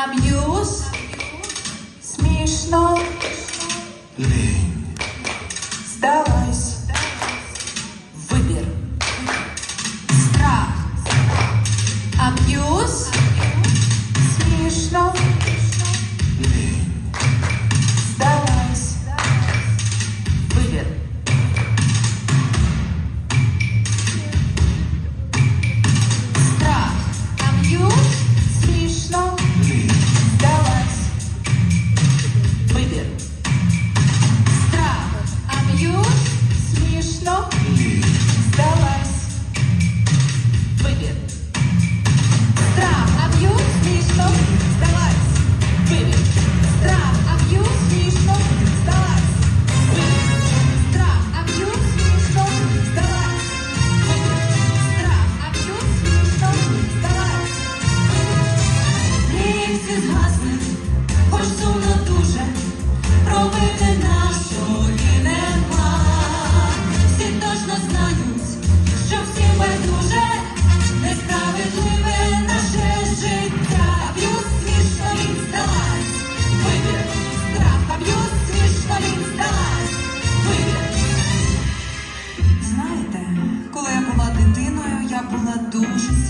Аб'юз? Смішно. Лінь. Здалась. Вибір. Страх. Аб'юз? Смішно.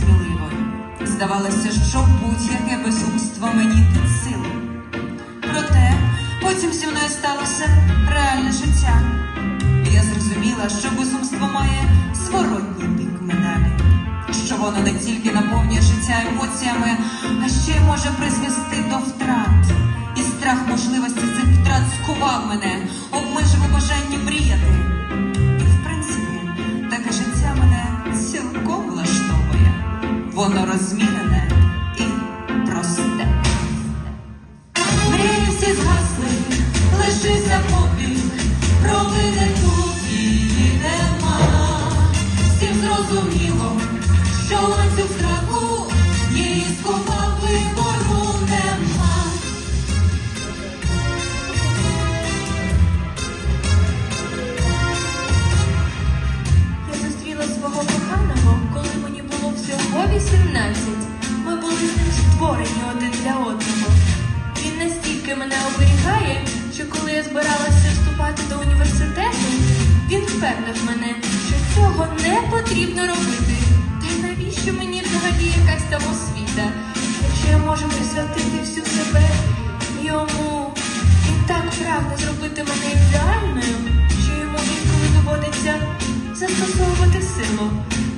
Сміливою. Здавалося, що будь-яке безумство мені під силу. Проте потім зі мною сталося реальне життя. Я зрозуміла, що безумство має зворотній бік медалі, що воно не тільки наповнює життя емоціями, а ще й може призвести до втрат. І страх можливості цих втрат скував мене, обмежив у бажанні мріяти. Воно розмірене він впевнив мене, що цього не потрібно робити. Та й навіщо мені взагалі якась там освіта, якщо я можу присвятити всю себе йому і так прагне зробити мене ідеальною, що йому інколи доводиться застосовувати силу.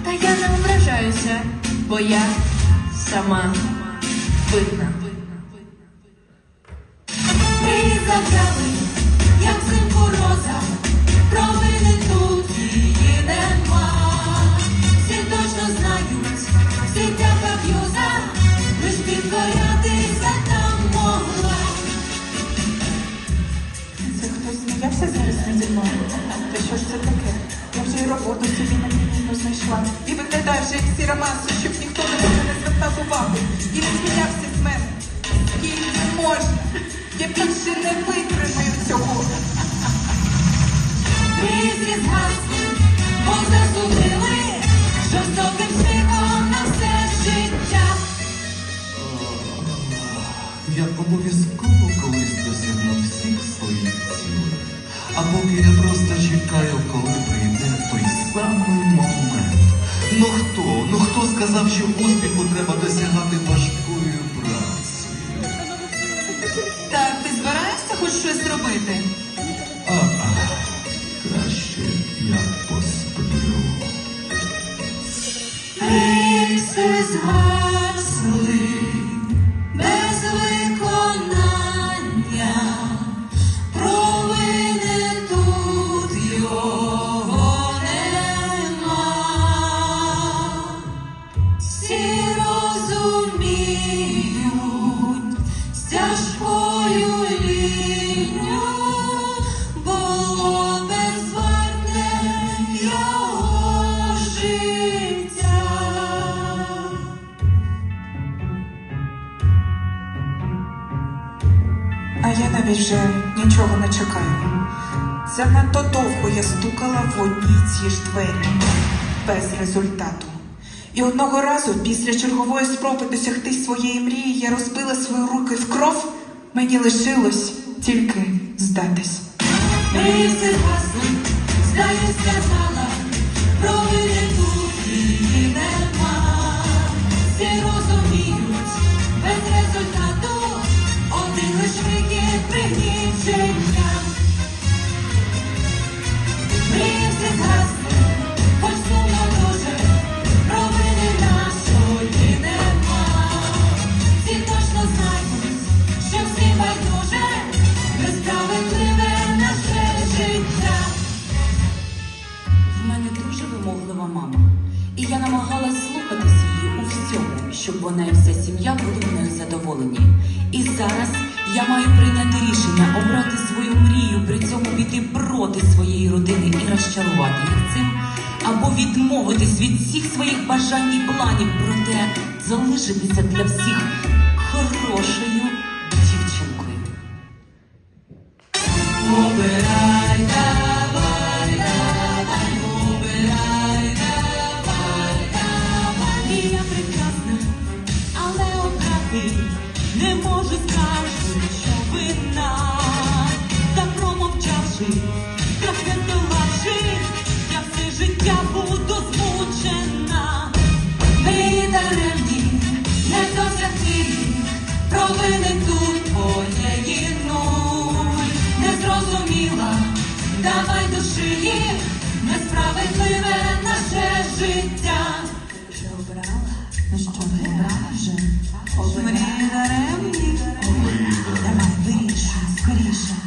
Та я не ображаюся, бо я сама винна. Мрії забрали, як взимку роза, роботу собі на відмінно знайшла. І виглядаю вже як сіра маса, щоб ніхто на мене не звертав увагу. І не сміявся з мене. Скільки можна? Я більше не витримаю цього. Всі згасли, бо засудили, жорстоким сміхом на все життя. Я обов'язково колись досягну всіх своїх цілей. А поки я просто чекаю, you А я навіть вже нічого не чекаю. Занадто довго я стукала в одні й ті ж двері без результату. І одного разу, після чергової спроби досягти своєї мрії, я розбила свої руки в кров. Мені лишилось тільки здатись. Мрії згасли, щоб вона і вся сім'я були мною задоволені. І зараз я маю прийняти рішення обрати свою мрію, при цьому піти проти своєї родини і розчарувати їх цим, або відмовитись від всіх своїх бажань і планів, проте залишитися для всіх хорошою давай душі, несправедливе наше життя. Що обрала, на що ображен, обрій даремні, давай вирішуй скоріше.